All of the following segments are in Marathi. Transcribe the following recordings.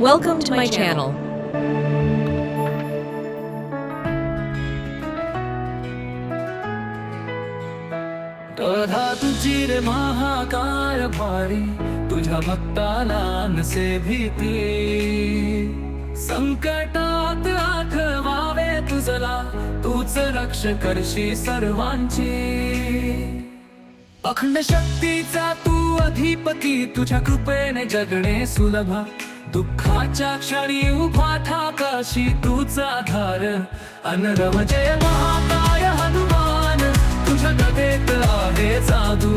Welcome to my channel. तधा तुझी रे महाकाय भारी तुझ्या भक्ताला नसे भीती संकटात आठवावे तुझला तूच रक्ष करशी सर्वांची अखंड शक्तीचा तू अधिपती तुझ्या कृपेने जगणे सुलभ दुःखाच्या क्षणी उभा ठाकाशी तूच आधार. अनरव जय महाकाय हनुमान. तुझ्या गदेत आहे साधू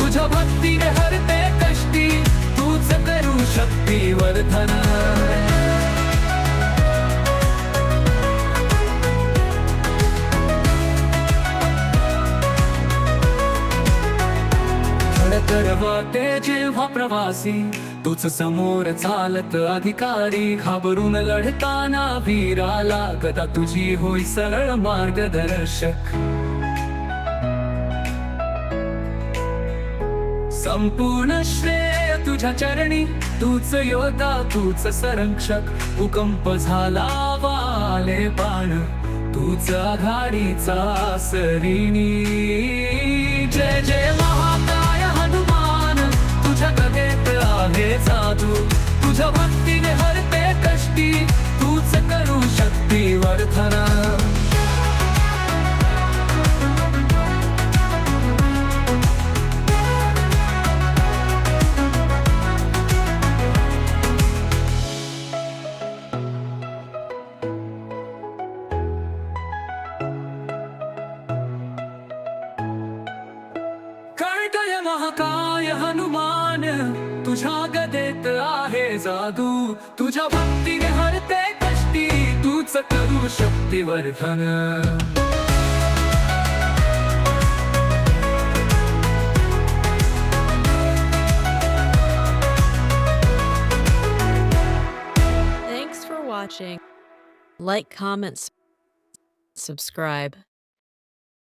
तुझ्या भक्तीने हरते कष्टी. तूच करू शक्ती वर्धन. ते जेव्हा प्रवासी तूच समोर चालत अधिकारी. घाबरून लढताना वीराला गदा तुझी होई सरळ मार्गदर्शक. संपूर्ण श्रेय तुझ्या चरणी तूच योद्धा तूच संरक्षक. भूकंप झाला वाले बाण तूच आघाडीचा सरिणी जय जय मा तुझ्या भक्तीने हरते कष्टी तूच करू शक्ती वर्धना. महाकाय हनुमान तुझ्या गदेत आहे जादू तुझ्या भक्तीने हरते कष्टी तूच करू शक्तीवर्धन Thanks for watching. Like, comments, subscribe.